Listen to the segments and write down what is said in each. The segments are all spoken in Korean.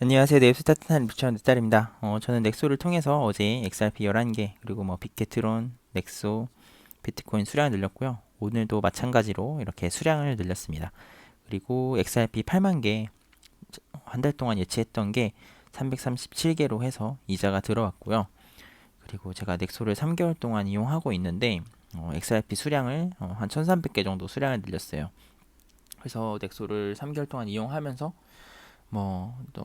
안녕하세요. 따뜻한 리프천 넷달입니다. 어, 저는 넥소를 통해서 어제 XRP 11개, 그리고 뭐 빅게트론, 넥소, 비트코인 수량을 늘렸고요. 오늘도 마찬가지로 이렇게 수량을 늘렸습니다. 그리고 XRP 8만 개, 한 달 동안 예치했던 게 337개로 해서 이자가 들어왔고요. 그리고 제가 넥소를 3개월 동안 이용하고 있는데, 어, XRP 수량을 어, 한 1300개 정도 수량을 늘렸어요. 그래서 넥소를 3개월 동안 이용하면서 뭐 또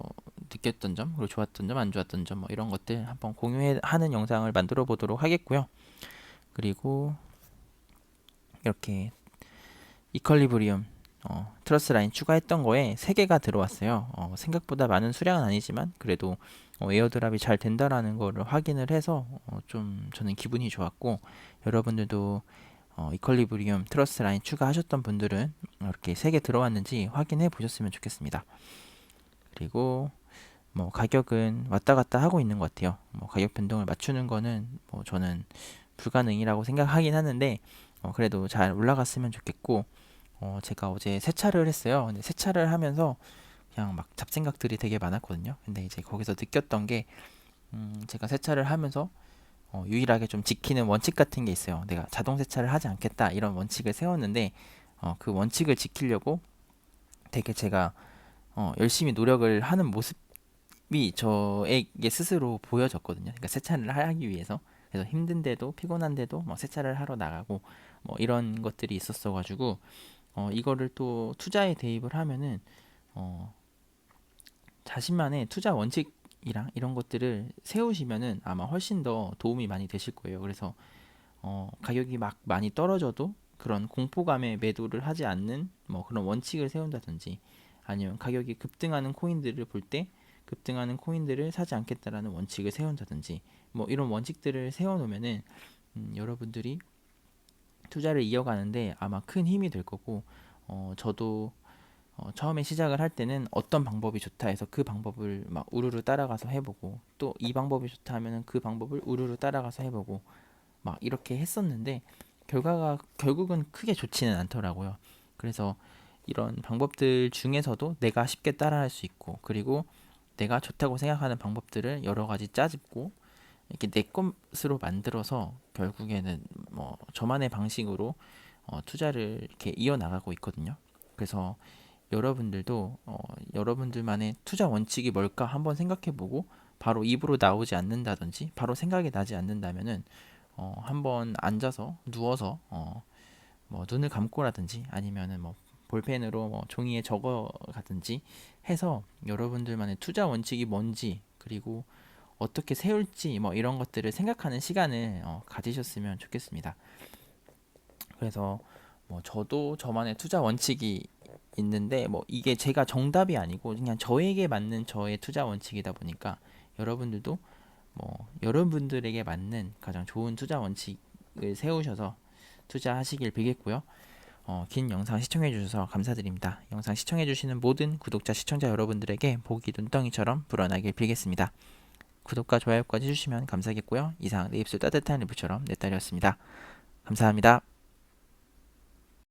느꼈던 점, 그리고 좋았던 점, 안 좋았던 점, 뭐 이런 것들 한번 공유하는 영상을 만들어 보도록 하겠고요. 그리고 이렇게 이퀄리브리움 어, 트러스 라인 추가했던 거에 3개가 들어왔어요. 어, 생각보다 많은 수량은 아니지만 그래도 어, 에어드랍이 잘 된다라는 거를 확인을 해서 어, 좀 저는 기분이 좋았고 여러분들도 어, 이퀄리브리움 트러스 라인 추가하셨던 분들은 이렇게 3개 들어왔는지 확인해 보셨으면 좋겠습니다. 그리고 뭐 가격은 왔다 갔다 하고 있는 것 같아요. 뭐 가격 변동을 맞추는 거는 뭐 저는 불가능이라고 생각하긴 하는데 어 그래도 잘 올라갔으면 좋겠고 어 제가 어제 세차를 했어요. 근데 세차를 하면서 그냥 막 잡생각들이 되게 많았거든요. 근데 이제 거기서 느꼈던 게 음 제가 세차를 하면서 어 유일하게 좀 지키는 원칙 같은 게 있어요. 내가 자동 세차를 하지 않겠다 이런 원칙을 세웠는데 어 그 원칙을 지키려고 되게 제가 어, 열심히 노력을 하는 모습이 저에게 스스로 보여졌거든요. 그러니까 세차를 하기 위해서. 그래서 힘든데도 피곤한데도 뭐 세차를 하러 나가고 뭐 이런 것들이 있었어 가지고 어, 이거를 또 투자에 대입을 하면은 어, 자신만의 투자 원칙이랑 이런 것들을 세우시면은 아마 훨씬 더 도움이 많이 되실 거예요. 그래서 어, 가격이 막 많이 떨어져도 그런 공포감에 매도를 하지 않는 뭐 그런 원칙을 세운다든지 아니면 가격이 급등하는 코인들을 볼 때 급등하는 코인들을 사지 않겠다라는 원칙을 세운다든지 뭐 이런 원칙들을 세워놓으면은 음, 여러분들이 투자를 이어가는데 아마 큰 힘이 될 거고 어, 저도 어, 처음에 시작을 할 때는 어떤 방법이 좋다 해서 그 방법을 막 우르르 따라가서 해보고 또 이 방법이 좋다 하면은 그 방법을 우르르 따라가서 해보고 막 이렇게 했었는데 결과가 결국은 크게 좋지는 않더라고요. 그래서 이런 방법들 중에서도 내가 쉽게 따라할 수 있고 그리고 내가 좋다고 생각하는 방법들을 여러 가지 짜집고 이렇게 내 것으로 만들어서 결국에는 뭐 저만의 방식으로 어, 투자를 이렇게 이어나가고 있거든요. 그래서 여러분들도 어, 여러분들만의 투자 원칙이 뭘까 한번 생각해보고 바로 입으로 나오지 않는다든지 바로 생각이 나지 않는다면은 어, 한번 앉아서 누워서 어, 뭐 눈을 감고라든지 아니면은 뭐 볼펜으로 뭐 종이에 적어 가든지 해서 여러분들만의 투자 원칙이 뭔지 그리고 어떻게 세울지 뭐 이런 것들을 생각하는 시간을 어, 가지셨으면 좋겠습니다. 그래서 뭐 저도 저만의 투자 원칙이 있는데 뭐 이게 제가 정답이 아니고 그냥 저에게 맞는 저의 투자 원칙이다 보니까 여러분들도 뭐 여러분들에게 맞는 가장 좋은 투자 원칙을 세우셔서 투자하시길 빌겠고요. 어, 긴 영상 시청해 주셔서 감사드립니다. 영상 시청해 주시는 모든 구독자 시청자 여러분들에게 복이 눈덩이처럼 불어나길 빌겠습니다. 구독과 좋아요까지 해주시면 감사하겠고요. 이상 내 입술 따뜻한 리뷰처럼 내 딸이었습니다. 감사합니다.